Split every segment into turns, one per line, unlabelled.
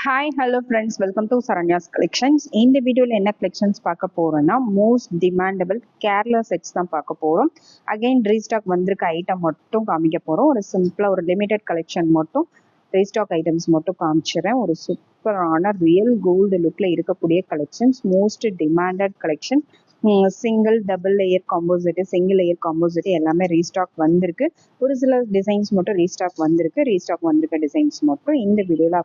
Hi hello friends welcome to Saranya's collections இந்த வீடியோவில் என்ன கலெக்ஷன்ஸ் பார்க்க போகிறோம்னா மோஸ்ட் டிமாண்டபிள் கேரளா செட்ஸ் தான் பார்க்க போகிறோம் அகைன் ரீஸ்டாக் வந்திருக்க ஐட்டம் மட்டும் காமிக்க போகிறோம் ஒரு சிம்பிளாக ஒரு லிமிடெட் கலெக்ஷன் மட்டும் ரீஸ்டாக் ஐட்டம்ஸ் மட்டும் காமிச்சிடுறேன். ஒரு சூப்பரான ரியல் கோல்டு லுக்கில் இருக்கக்கூடிய collections most demanded collection single double layer composite single layer composite எல்லாமே ரீஸ்டாக் வந்திருக்கு. ஒரு சில டிசைன்ஸ் மட்டும் ரீஸ்டாக் வந்திருக்கு. ரீஸ்டாக் வந்திருக்க டிசைன்ஸ் மட்டும் இந்த வீடியோவில்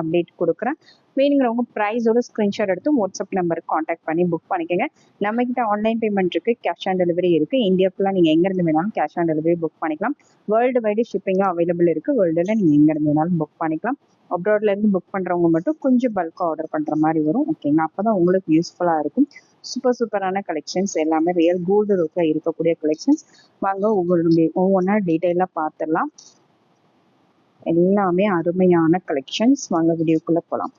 அப்டேட் கொடுக்குறேன். வேணுங்கிறவங்க ப்ரைஸோட ஸ்க்ரீன்ஷாட் எடுத்து வாட்ஸ்அப் நம்பருக்கு காண்டாக்ட் பண்ணி புக் பண்ணிக்கோங்க. நம்மக்கிட்ட ஆன்லைன் பேமெண்ட் இருக்குது கேஷ் ஆன் டெலிவரி இருக்குது இந்தியா ஃபுல்லாக நீங்கள் எங்கேருந்து வேணாலும் கேஷ் ஆன் டெலிவரி புக் பண்ணிக்கலாம். வேர்ல்டு வைடு ஷிப்பிங்கும் அவைலபிள் இருக்குது வேர்ல்டில் நீங்கள் எங்கேருந்து வேணாலும் புக் பண்ணிக்கலாம். அப்ராட்லேருந்து புக் பண்ணுறவங்க மட்டும் கொஞ்சம் பல்காக ஆர்டர் பண்ணுற மாதிரி வரும். ஓகேங்களா அப்போ தான் உங்களுக்கு யூஸ்ஃபுல்லாக இருக்கும். சூப்பர் சூப்பரான கலெக்ஷன்ஸ் எல்லாமே ரியல் கோல்டு லுக்கில் இருக்கக்கூடிய கலெக்ஷன்ஸ் வாங்க ஒவ்வொரு ஒவ்வொன்றா டீட்டெயிலாக பார்த்துடலாம். எல்லாமே அருமையான கலெக்ஷன்ஸ் வாங்க வீடியோக்குள்ள போலாம்.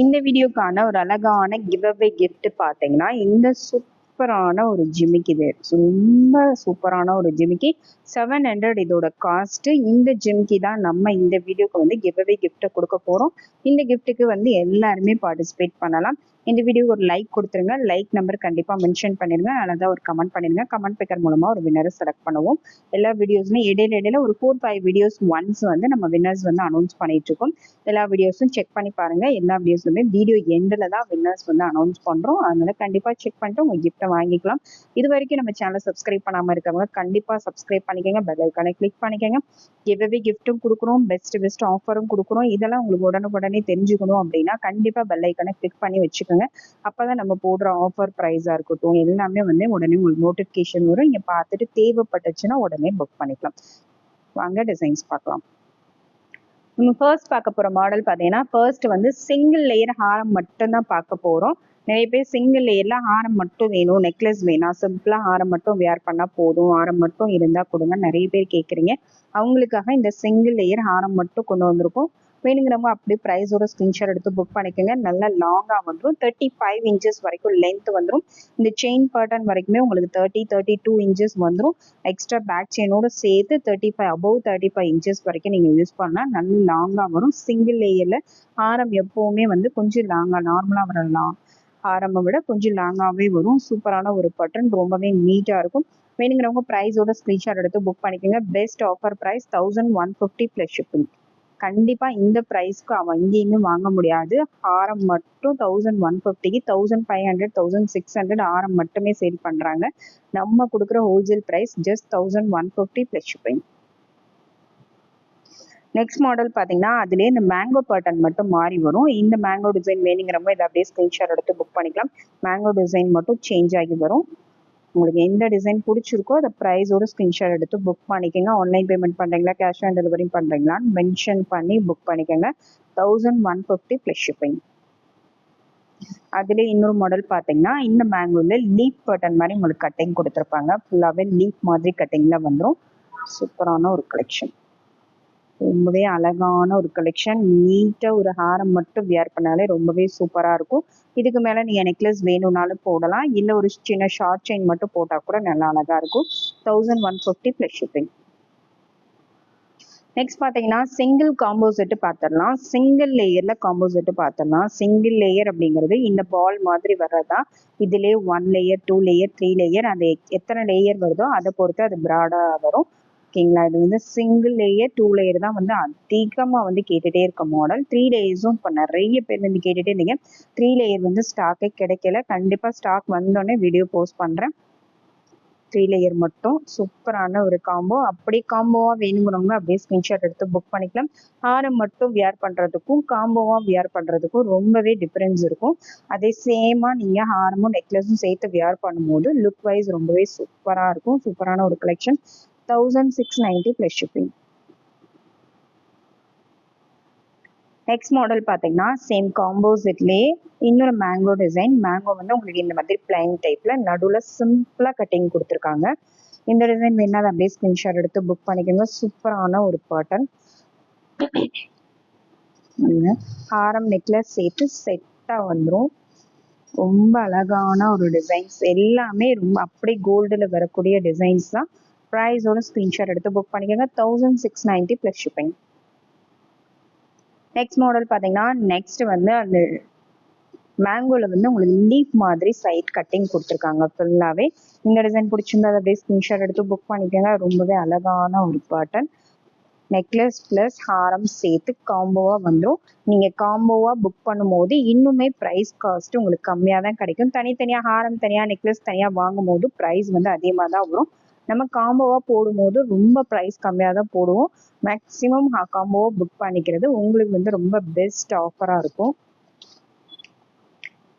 இந்த வீடியோக்கான ஒரு அழகான கிவ்அவே கிஃப்ட் பார்த்தீங்கன்னா இந்த சூப்பரான ஒரு ஜிமிக்கு இது. ரொம்ப சூப்பரான ஒரு ஜிமிக்கி. செவன் ஹண்ட்ரட் இதோட காஸ்ட் இந்த ஜிமிக்கி தான் நம்ம இந்த வீடியோக்கு வந்து கிவ்அவே கிஃப்ட்டை கொடுக்க போறோம். இந்த கிஃப்ட்டுக்கு வந்து எல்லாருமே பார்ட்டிசிபேட் பண்ணலாம். இந்த வீடியோ ஒரு லைக் கொடுத்துருங்க. லைக் நம்பர் கண்டிப்பாக மென்ஷன் பண்ணிருங்க. அழகாக ஒரு கமெண்ட் பண்ணிருங்க. கமெண்ட் பேக்கர் மூலமாக ஒரு வின்னரை செலக்ட் பண்ணுவோம். எல்லா வீடியோஸுமே இடையில இடையில ஒரு ஃபோர் ஃபைவ் வீடியோஸ் ஒன்ஸ் வந்து நம்ம வின்னர்ஸ் வந்து அனௌன்ஸ் பண்ணிட்டு இருக்கோம். எல்லா வீடியோஸும் செக் பண்ணி பாருங்க. எல்லா வீடியோஸுமே வீடியோ எண்டில் தான் வின்னர்ஸ் வந்து அனௌன்ஸ் பண்ணுறோம் அதனால கண்டிப்பாக செக் பண்ணிட்டு உங்கள் கிஃப்ட்டை வாங்கிக்கலாம். இது வரைக்கும் நம்ம சேனலை சப்ஸ்கிரைப் பண்ணாமல் இருக்கவங்க கண்டிப்பாக சப்ஸ்கிரைப் பண்ணிக்கோங்க. பெல் ஐக்கானை கிளிக் பண்ணிக்கோங்க. எவ்வளவு கிஃப்ட்டும் கொடுக்குறோம். பெஸ்ட் பெஸ்ட் ஆஃபரும் கொடுக்குறோம். இதெல்லாம் உங்களுக்கு உடனுக்குடனே தெரிஞ்சுக்கணும் அப்படின்னா கண்டிப்பாக பெல் ஐக்கானை கிளிக் பண்ணி வச்சுக்கோங்க. அப்பதான் நம்ம போடுற ஆஃபர் ப்ரைஸா இருக்கட்டும் எல்லாமே வந்து உடனே உங்களுக்கு நோட்டிஃபிகேஷன் வரும். இங்க பார்த்துட்டு தேவைப்பட்டுச்சுன்னா உடனே புக் பண்ணிக்கலாம். வாங்க டிசைன்ஸ் பார்க்கலாம். நம்ம ஃபர்ஸ்ட் பார்க்க போற மாடல் பார்த்தீங்கன்னா ஃபர்ஸ்ட் வந்து சிங்கிள் லேயர் ஹாரம் மட்டும்தான் பார்க்க போறோம். நிறைய பேர் சிங்கிள் லேயரில் ஹாரம் மட்டும் வேணும் நெக்லஸ் வேணாம். சிம்பிளா ஹாரம் மட்டும் வேர் பண்ணா போதும். ஹாரம் மட்டும் இருந்தா கொடுங்க. நிறைய பேர் கேட்குறீங்க அவங்களுக்காக இந்த சிங்கிள் லேயர் ஹாரம் மட்டும் கொண்டு வந்திருக்கோம். வேணுங்கிறவங்க அப்படியே ப்ரைஸோட ஸ்க்ரீன்ஷாட் எடுத்து புக் பண்ணிக்கோங்க. நல்லா லாங்காக வந்துடும் தேர்ட்டி ஃபைவ் இன்ச்சஸ் வரைக்கும் லென்த் வந்துடும் இந்த செயின் பேட்டர்ன் வரைக்குமே உங்களுக்கு தேர்ட்டி தேர்ட்டி டூ இன்ச்சஸ் வந்துடும் எக்ஸ்ட்ரா பேக் செயினோட சேர்த்து thirty five above thirty five inches வரைக்கும் நீங்கள் யூஸ் பண்ணால் நல்ல லாங்காக வரும். சிங்கிள் லேயரில் ஆரம் எப்போவுமே வந்து கொஞ்சம் லாங்காக நார்மலாக வரலாம். ஆரம்பம் விட கொஞ்சம் லாங்காகவே வரும். சூப்பரான ஒரு பட்டன் ரொம்பவே நீட்டாக இருக்கும். வேணுங்கிறவங்க ப்ரைஸோட ஸ்க்ரீன்ஷாட் எடுத்து புக் பண்ணிக்கோங்க. Best offer price thousand one fifty plus shipping கண்டிப்பாக இந்த ப்ரைஸ்க்கு அவன் எங்கேயுமே வாங்க முடியாது. ஆரம் மட்டும் தௌசண்ட் ஒன் ஃபிஃப்டிக்கு thousand five hundred thousand six hundred ஆரம் மட்டுமே சேல் பண்ணுறாங்க நம்ம கொடுக்குற wholesale price just thousand one fifty plus shipping next model பார்த்தீங்கன்னா அதுலேயே இந்த மேங்கோ பேட்டர்ன் மட்டும் மாறி வரும். இந்த மேங்கோ டிசைன் வேணுங்கிறப்ப இதை அப்படியே ஸ்க்ரீன்ஷாட் எடுத்து புக் பண்ணிக்கலாம். மேங்கோ டிசைன் மட்டும் சேஞ்ச் ஆகி வரும். உங்களுக்கு எந்த டிசைன் பிடிச்சிருக்கோ அதை ப்ரைஸோட ஸ்க்ரீன்ஷாட் எடுத்து புக் பண்ணிக்கோங்க. ஆன்லைன் பேமெண்ட் பண்ணுறீங்களா கேஷ் ஆன் டெலிவரி பண்ணுறீங்களான்னு மென்ஷன் பண்ணி புக் பண்ணிக்கோங்க. Thousand one fifty plus shipping அதுல இன்னொரு மாடல் பார்த்தீங்கன்னா இந்த மேங்கோல லீப் பட்டன் மாதிரி உங்களுக்கு கட்டிங் கொடுத்துருப்பாங்க. ஃபுல்லாகவே லீப் மாதிரி கட்டிங்கில் வந்துடும் சூப்பரான ஒரு கலெக்ஷன் ரொம்பவே அழகான ஒரு கலெக்ஷன் நீட்டாக ஒரு ஹாரம் மட்டும் வியர் பண்ணாலே ரொம்பவே சூப்பராக இருக்கும். இதுக்கு மேலே நீங்கள் நெக்லஸ் வேணும்னாலும் போடலாம். இல்லை ஒரு சின்ன ஷார்ட் செயின் மட்டும் போட்டால் கூட நல்லா அழகாக இருக்கும். Thousand one fifty plus shipping next பார்த்தீங்கன்னா சிங்கிள் காம்போ செட்டு பார்த்துடலாம். சிங்கிள் லேயரில் காம்போ செட்டு பார்த்துடலாம். சிங்கிள் லேயர் அப்படிங்கிறது இந்த பால் மாதிரி வர்றதா? இதுலேயே one layer two layer three layer அந்த எத்தனை லேயர் வருதோ அதை பொறுத்து அது ப்ராடாக வரும். ஓகேங்களா இது வந்து சிங்கிள் லேயர் டூ லேயர் தான் வந்து அதிகமாக வந்து கேட்டுகிட்டே இருக்க மாடல் த்ரீ லேயர்ஸும் இப்போ நிறைய பேர் வந்து கேட்டுகிட்டே இருந்தீங்க. த்ரீ லேயர் வந்து ஸ்டாக்கே கிடைக்கல. கண்டிப்பாக ஸ்டாக் வந்தோடனே வீடியோ போஸ்ட் பண்ணுறேன் த்ரீ லேயர் மட்டும். சூப்பரான ஒரு காம்போ அப்படி காம்போவாக வேணுங்கிறவங்க அப்படியே ஸ்கிரீன்ஷாட் எடுத்து புக் பண்ணிக்கலாம். ஹாரம் மட்டும் வியர் பண்ணுறதுக்கும் காம்போவாக வியர் பண்ணுறதுக்கும் ரொம்பவே டிஃப்ரென்ஸ் இருக்கும். அதே சேமாக நீங்கள் ஹாரமும் நெக்லஸும் சேர்த்து வியர் பண்ணும்போது லுக் வைஸ் ரொம்பவே சூப்பராக இருக்கும். சூப்பரான ஒரு collection thousand six ninety plus shipping next model பார்த்தீங்கன்னா சேம் காம்போ செட்லேயே இன்னொரு மேங்கோ டிசைன் மேங்கோ வந்து உங்களுக்கு இந்த மாதிரி பிளைன் டைப்பில் நடுவில் சிம்பிளாக கட்டிங் கொடுத்துருக்காங்க. இந்த டிசைன் வேணா அதை அப்படியே ஸ்க்ரீன்ஷாட் எடுத்து புக் பண்ணிக்கோங்க. சூப்பரான ஒரு பேட்டர்ன் ஹாரம் நெக்லஸ் சேர்த்து செட்டாக வந்துடும் ரொம்ப அழகான ஒரு டிசைன்ஸ் எல்லாமே ரொம்ப அப்படியே கோல்டில் வரக்கூடிய டிசைன்ஸ் தான். ப்ரைஸோட ஸ்க்ரீன்ஷாட் எடுத்து புக் பண்ணிக்கோங்க. Thousand six ninety plus shipping next model பார்த்தீங்கன்னா நெக்ஸ்ட் வந்து அந்த மேங்கோல வந்து உங்களுக்கு லீஃப் மாதிரி சைட் கட்டிங் கொடுத்துருக்காங்க. ஃபுல்லாகவே இந்த டிசைன் பிடிச்சிருந்தா அப்படியே ஸ்க்ரீன்ஷாட் எடுத்து புக் பண்ணிக்கோங்க. ரொம்பவே அழகான ஒரு பேட்டர்ன் நெக்லஸ் ப்ளஸ் ஹாரம் சேர்த்து காம்போவாக வந்துடும் நீங்கள் காம்போவாக புக் பண்ணும்போது இன்னுமே ப்ரைஸ் காஸ்ட் உங்களுக்கு கம்மியாக தான் கிடைக்கும். தனித்தனியாக ஹாரம் தனியாக நெக்லஸ் தனியாக வாங்கும் போது ப்ரைஸ் வந்து அதிகமாக தான் வரும். நம்ம காம்போவாக போடும்போது ரொம்ப ப்ரைஸ் கம்மியாக தான் போடுவோம். மேக்ஸிமம் காம்போவாக புக் பண்ணிக்கிறது உங்களுக்கு வந்து ரொம்ப பெஸ்ட் ஆஃபராக இருக்கும்.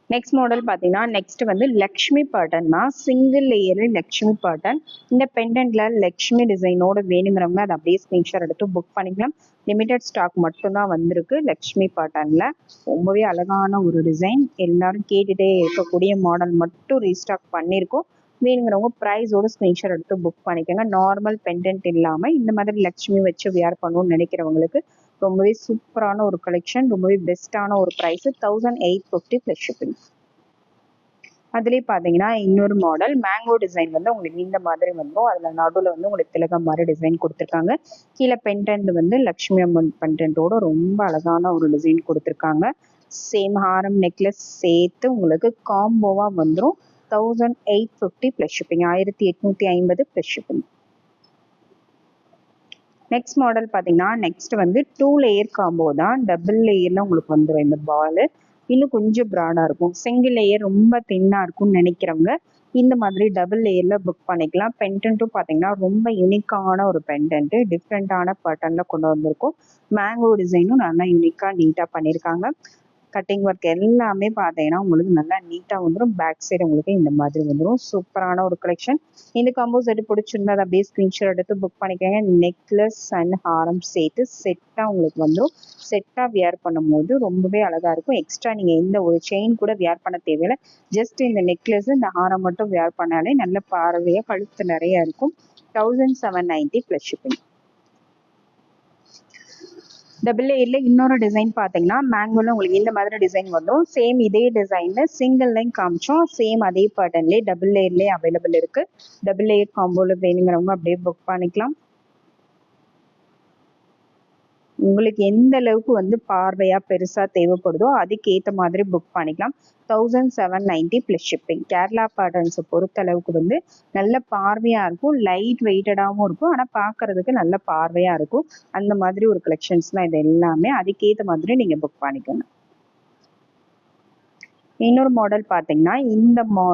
நெக்ஸ்ட் மாடல் பார்த்தீங்கன்னா நெக்ஸ்ட் வந்து லக்ஷ்மி பேட்டர்ன் தான். சிங்கிள் லேயரு லக்ஷ்மி பேட்டர்ன் இந்த பெண்டன்ட்ல லக்ஷ்மி டிசைனோட வேணுங்கிறவங்க அதை அப்படியே ஸ்கிரீன்ஷாட் எடுத்து புக் பண்ணிக்கலாம். லிமிடெட் ஸ்டாக் மட்டும்தான் வந்திருக்கு லக்ஷ்மி பேட்டர்ன்ல ரொம்பவே அழகான ஒரு டிசைன் எல்லாரும் கேட்டுட்டே இருக்கக்கூடிய மாடல் மட்டும் ரீஸ்டாக் பண்ணியிருக்கோம். வேணுங்கிறவங்க ப்ரைஸோட ஸ்க்ரீன்ஷாட் எடுத்து புக் பண்ணிக்கோங்க. நார்மல் பெண்டன்ட் இல்லாமல் இந்த மாதிரி லக்ஷ்மி வச்சு வியர் பண்ணணும்னு நினைக்கிறவங்களுக்கு ரொம்பவே சூப்பரான ஒரு கலெக்ஷன் ரொம்பவே பெஸ்ட்டான ஒரு price thousand eight fifty plus shipping அதுலேயே பார்த்தீங்கன்னா இன்னொரு மாடல் மேங்கோ டிசைன் வந்து உங்களுக்கு இந்த மாதிரி வந்துடும் அதில் நடுவில் வந்து உங்களுக்கு திலகம் மாதிரி டிசைன் கொடுத்துருக்காங்க. கீழே பென்டென்ட் வந்து லக்ஷ்மி அம்மன் பென்டென்ட்டோட ரொம்ப அழகான ஒரு டிசைன் கொடுத்துருக்காங்க. சேம் ஹாரம் நெக்லஸ் சேர்த்து உங்களுக்கு காம்போவாக வந்துடும் thousand eight fifty plus shipping ஆயிரத்தி எட்நூற்றி ஐம்பது ப்ளஸ் ஷிப்பிங் நெக்ஸ்ட் மாடல் பார்த்தீங்கன்னா நெக்ஸ்ட் வந்து டூ லேயர் காம்போ தான். டபுள் லேயரில் உங்களுக்கு வந்துடும் இந்த பால் இன்னும் கொஞ்சம் ப்ராடாக இருக்கும். சிங்கிள் லேயர் ரொம்ப தின்னாக இருக்கும்னு நினைக்கிறவங்க இந்த மாதிரி டபுள் லேயரில் புக் பண்ணிக்கலாம். பென்டென்ட்டும் பார்த்தீங்கன்னா ரொம்ப யூனிக்கான ஒரு பென்டென்ட்டு டிஃப்ரெண்ட்டான பேட்டர்னில் கொண்டு வந்திருக்கும். மேங்கோ டிசைனும் நல்லா யூனிக்காக நீட்டாக பண்ணியிருக்காங்க கட்டிங் ஒர்க் எல்லாமே பார்த்தீங்கன்னா உங்களுக்கு நல்லா நீட்டாக வந்துடும் பேக் சைடு உங்களுக்கு இந்த மாதிரி வந்துடும் சூப்பரான ஒரு கலெக்ஷன் இந்த காம்போ செட்டு பிடிச்சிருந்தா அதை அப்படியே ஸ்க்ரீன்ஷாட் எடுத்து புக் பண்ணிக்கோங்க. நெக்லஸ் அண்ட் ஹாரம் சேர்த்து செட்டாக உங்களுக்கு வந்துடும் செட்டாக வியர் பண்ணும்போது ரொம்பவே அழகாக இருக்கும். எக்ஸ்ட்ரா நீங்கள் எந்த ஒரு செயின் கூட வியர் பண்ண தேவையில்லை. ஜஸ்ட் இந்த நெக்லஸ் இந்த ஹாரம் மட்டும் வியர் பண்ணாலே நல்ல பார்வையாக கழுத்து நிறையா இருக்கும். Thousand seven ninety plus shipping double ஏயில் இன்னொரு டிசைன் பார்த்தீங்கன்னா மேங்கோவில் உங்களுக்கு இந்த மாதிரி டிசைன் வந்தோம் சேம் இதே டிசைனில் சிங்கிள் லைன் காமிச்சோம். சேம் அதே பேட்டர்ன்லேயே டபுள் லேயர்லேயே அவைலபிள் இருக்குது டபுள் ஏர் காம்போவில் வேணுங்கிறவங்க அப்படியே புக் பண்ணிக்கலாம். உங்களுக்கு எந்த அளவுக்கு வந்து பார்வையா பெருசா தேவைப்படுதோ அதுக்கேற்ற மாதிரி புக் பண்ணிக்கலாம். Thousand seven ninety plus shipping Kerala பேட்டர்ன்ஸை பொறுத்த அளவுக்கு வந்து நல்ல பார்வையாக இருக்கும். லைட் வெயிட்டடாகவும் இருக்கும். ஆனால் பார்க்கறதுக்கு நல்ல பார்வையாக இருக்கும். அந்த மாதிரி ஒரு கலெக்ஷன்ஸ்லாம் இது எல்லாமே. அதுக்கேற்ற மாதிரி நீங்கள் புக் பண்ணிக்கணும் இன்னொரு மாடல் பார்த்தீங்கன்னா இந்த மா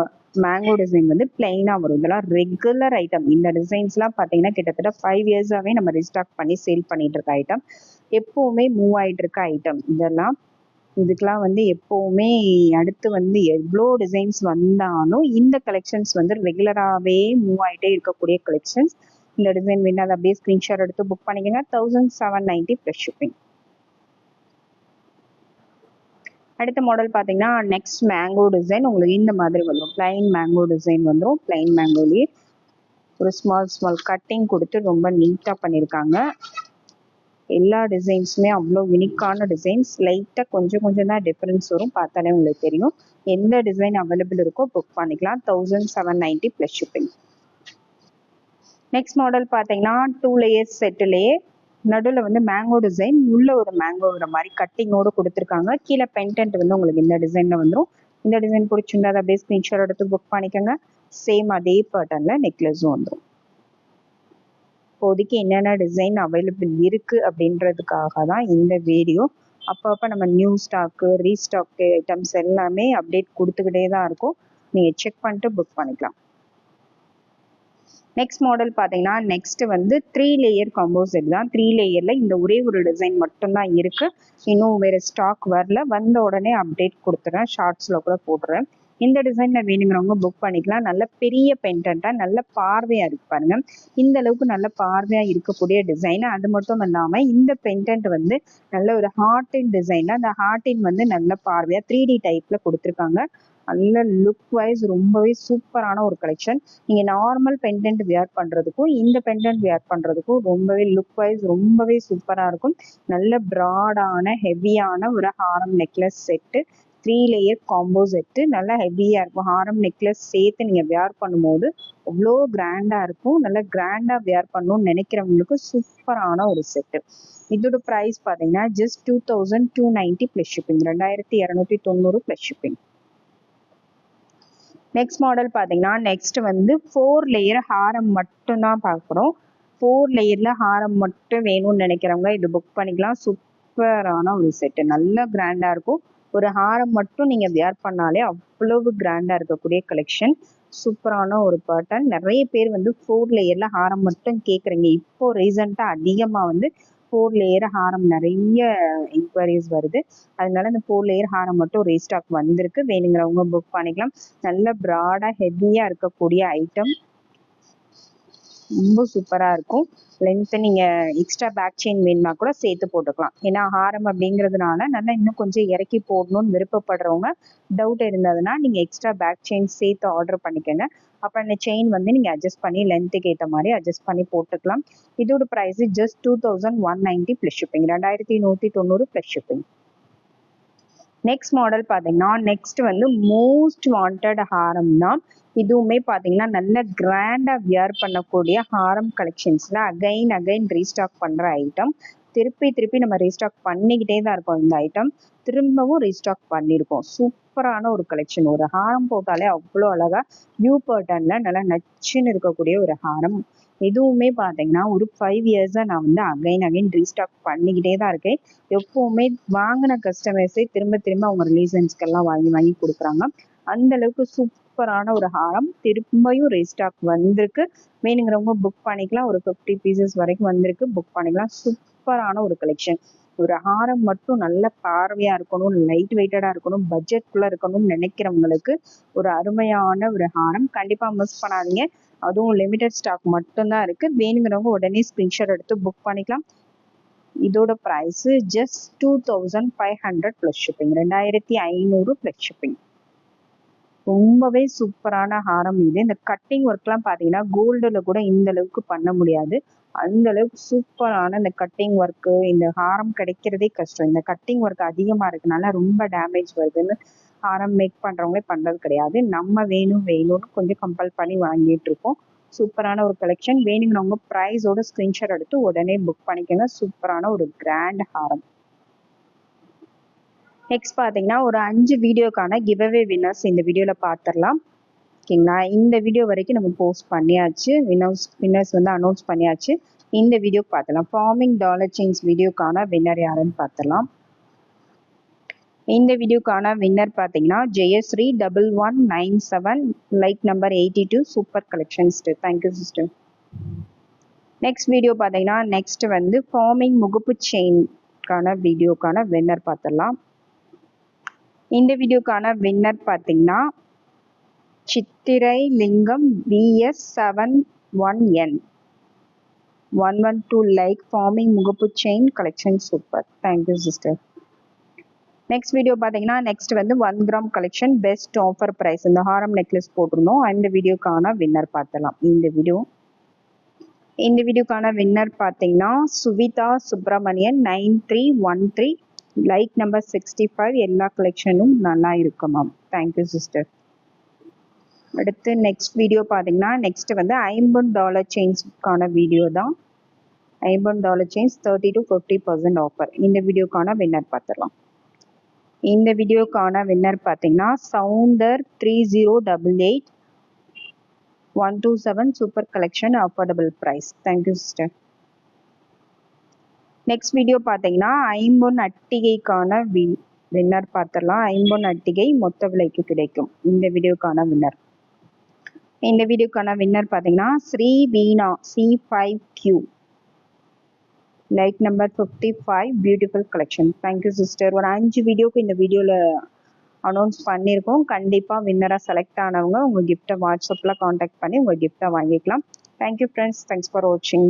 மேங்கோ டிசைன் வந்து பிளெயினாக வரும். இதெல்லாம் ரெகுலர் ஐட்டம் இந்த டிசைன்ஸ்லாம் பார்த்தீங்கன்னா கிட்டத்தட்ட ஃபைவ் இயர்ஸாகவே நம்ம ரீஸ்டாக் பண்ணி சேல் பண்ணிட்டு இருக்க ஐட்டம் எப்போவுமே மூவ் ஆகிட்டு இருக்க ஐட்டம் இதெல்லாம் இதுக்கெல்லாம் வந்து எப்போவுமே அடுத்து வந்து எவ்வளோ டிசைன்ஸ் வந்தாலும் இந்த கலெக்ஷன்ஸ் வந்து ரெகுலராகவே மூவ் ஆகிட்டே இருக்கக்கூடிய கலெக்ஷன்ஸ் இந்த டிசைன் வேணும் அதை அப்படியே ஸ்க்ரீன்ஷாட் எடுத்து புக் பண்ணிக்கோங்க. Thousand seven ninety plus shipping அடுத்த மாடல் பார்த்தீங்கன்னா நெக்ஸ்ட் மேங்கோ டிசைன் உங்களுக்கு இந்த மாதிரி வந்துடும் பிளைன் மேங்கோ டிசைன் வந்துடும் பிளைன் மேங்கோலேயே ஒரு ஸ்மால் ஸ்மால் கட்டிங் கொடுத்து ரொம்ப நீட்டாக பண்ணியிருக்காங்க எல்லா டிசைன்ஸுமே அவ்வளோ யூனிக்கான டிசைன்ஸ் லைட்டாக கொஞ்சம் கொஞ்சம் தான் டிஃப்ரென்ஸ் வரும். பார்த்தாலே உங்களுக்கு தெரியும். எந்த டிசைன் அவைலபிள் இருக்கோ புக் பண்ணிக்கலாம். Thousand seven ninety plus shipping next model பார்த்தீங்கன்னா டூ லேயர்ஸ் செட்டுலேயே நடுவில் வந்து மேங்கோ டிசைன் உள்ள ஒரு மேங்கோ மாதிரி கட்டிங்கோடு கொடுத்துருக்காங்க. கீழே பென்டென்ட் வந்து உங்களுக்கு இந்த டிசைனில் வந்துடும் இந்த டிசைன் பிடிச்சிருந்தா அதை அப்படியே ஸ்க்ரீன்ஷாட் எடுத்து புக் பண்ணிக்கோங்க. சேம் அதே பேட்டர்னில் நெக்லஸும் வந்துடும் இப்போதைக்கு என்னென்ன டிசைன் அவைலபிள் இருக்குது அப்படின்றதுக்காக தான் இந்த வீடியோ அப்பப்போ நம்ம நியூ ஸ்டாக்கு ரீஸ்டாக்கு ஐட்டம்ஸ் எல்லாமே அப்டேட் கொடுத்துக்கிட்டே தான் இருக்கும். நீங்கள் செக் பண்ணிட்டு புக் பண்ணிக்கலாம். நெக்ஸ்ட் மாடல் பார்த்தீங்கன்னா நெக்ஸ்ட் வந்து த்ரீ லேயர் காம்போசிட் தான் த்ரீ லேயரில் இந்த ஒரே ஒரு டிசைன் மட்டும்தான் இருக்குது இன்னும் வேறு ஸ்டாக் வரல. வந்த உடனே அப்டேட் கொடுத்துறேன். ஷார்ட்ஸில் கூட போடுறேன். இந்த டிசைனில் வேணுங்கிறவங்க புக் பண்ணிக்கலாம். நல்ல பெரிய பென்டென்ட்டாக நல்ல பார்வையாக இருக்கு பாருங்க. இந்த அளவுக்கு நல்ல பார்வையாக இருக்கக்கூடிய டிசைன் அது மட்டும் இல்லாமல் இந்த பென்டென்ட் வந்து நல்ல ஒரு ஹார்டின் டிசைனில் அந்த ஹார்டின் வந்து நல்ல பார்வையாக த்ரீ டி டைப்பில் கொடுத்துருக்காங்க. நல்ல லுக் வைஸ் ரொம்பவே சூப்பரான ஒரு கலெக்ஷன் நீங்கள் நார்மல் பெண்டன்ட் வியர் பண்ணுறதுக்கும் இந்த பெண்டன்ட் வியர் பண்ணுறதுக்கும் ரொம்பவே லுக் வைஸ் ரொம்பவே சூப்பராக இருக்கும். நல்ல ப்ராடான ஹெவியான ஒரு ஹாரம் necklace set three layer combo set நல்லா ஹெவியாக இருக்கும். ஹாரம் நெக்லஸ் சேர்த்து நீங்கள் வியர் பண்ணும்போது அவ்வளோ கிராண்டாக இருக்கும். நல்லா கிராண்டாக வியர் பண்ணணும்னு நினைக்கிறவங்களுக்கு சூப்பரான ஒரு செட்டு இதோட ப்ரைஸ் பார்த்தீங்கன்னா just two thousand two ninety plus shipping ரெண்டாயிரத்தி இரநூத்தி தொண்ணூறு ப்ளஸ் ஷிப்பிங் நெக்ஸ்ட் மாடல் பார்த்தீங்கன்னா நெக்ஸ்ட் வந்து ஃபோர் லேயர் ஹாரம் மட்டும்தான் பார்க்குறோம் ஃபோர் லேயரில் ஹாரம் மட்டும் வேணும்னு நினைக்கிறவங்க இது புக் பண்ணிக்கலாம். சூப்பரான ஒரு செட்டு நல்ல கிராண்டாக இருக்கும். ஒரு ஹாரம் மட்டும் நீங்கள் வியர் பண்ணாலே அவ்வளவு கிராண்டாக இருக்கக்கூடிய கலெக்ஷன் சூப்பரான ஒரு பேட்டர்ன் நிறைய பேர் வந்து ஃபோர் லேயரில் ஹாரம் மட்டும் கேட்குறீங்க இப்போ ரீசெண்டாக அதிகமாக வந்து ஃபோர் லேயர் ஹாரம் நிறைய என்கொயரிஸ் வருது. அதனால அந்த ஃபோர் லேயர் ஹாரம் மட்டும் ரீஸ்டாக் வந்திருக்கு. வேணுங்கிறவங்க புக் பண்ணிக்கலாம். நல்ல ப்ராடாக ஹெவியாக இருக்கக்கூடிய ஐட்டம் ரொம்ப சூப்பராக இருக்கும். லென்த்து நீங்கள் எக்ஸ்ட்ரா பேக் செயின் வேணும்னா கூட சேர்த்து போட்டுக்கலாம். ஏன்னா ஹாரம் அப்படிங்கிறதுனால நல்லா இன்னும் கொஞ்சம் இறக்கி போடணும்னு விருப்பப்படுறவங்க டவுட் இருந்ததுன்னா நீங்கள் எக்ஸ்ட்ரா பேக் செயின் சேர்த்து ஆர்டர் பண்ணிக்கோங்க. அப்போ அந்த செயின் வந்து நீங்கள் அட்ஜஸ்ட் பண்ணி லென்த்துக்கு ஏற்ற மாதிரி அட்ஜஸ்ட் பண்ணி போட்டுக்கலாம். இதோட price just two thousand one ninety plus shipping ரெண்டாயிரத்தி நூற்றி தொண்ணூறு ப்ளஸ் ஷிப்பிங் நெக்ஸ்ட் மாடல் பார்த்தீங்கன்னா நெக்ஸ்ட் வந்து மோஸ்ட் வாண்டட் ஹாரம் தான் இதுவுமே பார்த்தீங்கன்னா நல்ல கிராண்டாக வியர் பண்ணக்கூடிய ஹாரம் கலெக்ஷன்ஸில் அகைன் அகைன் ரீஸ்டாக் பண்ணுற ஐட்டம் திருப்பி திருப்பி நம்ம ரீஸ்டாக் பண்ணிக்கிட்டே தான் இருக்கோம் இந்த ஐட்டம் திரும்பவும் ரீஸ்டாக் பண்ணியிருக்கோம். சூப்பரான ஒரு கலெக்ஷன் ஒரு ஹாரம் போட்டாலே அவ்வளோ அழகாக வியூ பர்டனில் நல்லா நச்சுன்னு இருக்கக்கூடிய ஒரு ஹாரம் எதுவுமே பார்த்தீங்கன்னா ஒரு ஃபைவ் இயர்ஸாக நான் வந்து அகைன் அகைன் ரீஸ்டாக் பண்ணிக்கிட்டே தான் இருக்கேன். எப்போவுமே வாங்கின கஸ்டமர்ஸே திரும்ப திரும்ப அவங்க ரிலேஷன்ஸ்க்கெல்லாம் வாங்கி வாங்கி கொடுக்குறாங்க. அந்த அளவுக்கு சூப்பரான ஒரு ஹாரம். திரும்பியும் ரீஸ்டாக் வந்திருக்கு. வேணுங்கிறவங்க புக் பண்ணிக்கலாம். ஒரு ஃபிஃப்டி பீசஸ் வரைக்கும் வந்திருக்கு. புக் பண்ணிக்கலாம். சூப்பரான ஒரு கலெக்ஷன் ஒரு ஹாரம் மட்டும் நல்ல பார்வையா இருக்கணும் லைட் வெயிட்டடா இருக்கணும் பட்ஜெட்குள்ள இருக்கணும்னு நினைக்கிறவங்களுக்கு ஒரு அருமையான ஒரு ஹாரம். கண்டிப்பா மிஸ் பண்ணாதீங்க. அதுவும் லிமிடெட் ஸ்டாக் மட்டும்தான் இருக்கு. வேணுங்கிறவங்க உடனே ஸ்கிரீன்ஷாட் எடுத்து புக் பண்ணிக்கலாம். இதோட price just two thousand five hundred plus shipping ரெண்டாயிரத்தி ஐநூறு ப்ளஸ் ஷிப்பிங் ரொம்பவே சூப்பரான ஹாரம் இது. இந்த கட்டிங் ஒர்க்லாம் பார்த்தீங்கன்னா கோல்டில் கூட இந்த அளவுக்கு பண்ண முடியாது. அந்த அளவுக்கு சூப்பரான இந்த கட்டிங் ஒர்க்கு இந்த ஹாரம் கிடைக்கிறதே கஷ்டம். இந்த கட்டிங் ஒர்க் அதிகமாக இருக்கனால ரொம்ப டேமேஜ் வருதுன்னு ஹாரம் மேக் பண்ணுறவங்களே பண்ணுறது கிடையாது. நம்ம வேணும் வேணும்னு கொஞ்சம் கம்பல் பண்ணி வாங்கிட்டு இருக்கோம். சூப்பரான ஒரு கலெக்ஷன் வேணுங்கிறவங்க ப்ரைஸோட ஸ்க்ரீன்ஷாட் எடுத்து உடனே புக் பண்ணிக்கோங்க. சூப்பரான ஒரு கிராண்ட் ஹாரம். நெக்ஸ்ட் பார்த்தீங்கன்னா ஒரு அஞ்சு வீடியோக்கான கிவ்அவே வின்னர்ஸ் இந்த வீடியோவில் பார்த்துடலாம் ஓகேங்களா இந்த வீடியோ வரைக்கும் நம்ம போஸ்ட் பண்ணியாச்சு. வினர்ஸ் வின்னர்ஸ் வந்து அனௌன்ஸ் பண்ணியாச்சு. இந்த வீடியோ பார்த்துலாம் ஃபார்மிங் டாலர் செயின்ஸ் வீடியோக்கான வின்னர் யாருன்னு பார்த்துலாம் இந்த வீடியோக்கான வின்னர் பார்த்தீங்கன்னா Jayashree double one nine seven like number eighty two super collections thank you sister next video பார்த்தீங்கன்னா நெக்ஸ்ட் வந்து ஃபார்மிங் முகப்பு செயின்கான வீடியோக்கான வின்னர் பார்த்துடலாம். இந்த வீடியோக்கான வின்னர் பார்த்தீங்கன்னா Chithirai Lingam VS seven one N one one two like forming முகப்பு chain collection super thank you sister next video பார்த்தீங்கன்னா நெக்ஸ்ட் வந்து one gram collection best offer price இந்த ஹாரம் நெக்லஸ் போட்டிருந்தோம். அந்த வீடியோக்கான வின்னர் பார்த்தலாம். இந்த வீடியோ இந்த வீடியோக்கான வின்னர் பார்த்தீங்கன்னா Suvitha Subramanian nine three one three. Like number sixty five எல்லா கலெக்ஷனும் நல்லா இருக்கும் மேம் தேங்க்யூ சிஸ்டர் அடுத்து நெக்ஸ்ட் வீடியோ பார்த்தீங்கன்னா நெக்ஸ்ட் வந்து ஐம்பது டாலர் செயின்ஸ்க்கான வீடியோ தான். ஐம்பது dollar chains thirty to fifty percent offer இந்த வீடியோக்கான வின்னர் பார்த்துடலாம் இந்த வீடியோக்கான வின்னர் பார்த்தீங்கன்னா Soundar three zero double eight one two seven super collection affordable price thank you sister next video பார்த்தீங்கன்னா ஐம்பொன் அட்டிகைக்கான வி வின்னர் பார்த்துடலாம். ஐம்பொன் அட்டிகை மொத்த விலைக்கு கிடைக்கும். இந்த வீடியோக்கான வின்னர் இந்த வீடியோக்கான வின்னர் பார்த்தீங்கன்னா Sri Veena C five Q like number fifty five beautiful collection thank you sister ஒரு அஞ்சு வீடியோக்கு இந்த வீடியோவில் அனௌன்ஸ் பண்ணியிருக்கோம். கண்டிப்பாக வின்னராக செலக்ட் ஆனவங்க உங்கள் கிஃப்ட்டை வாட்ஸ்அப்பில் காண்டாக்ட் பண்ணி உங்கள் கிஃப்ட்டை வாங்கிக்கலாம். தேங்க்யூ ஃப்ரெண்ட்ஸ் தேங்க்ஸ் ஃபார் வாட்சிங்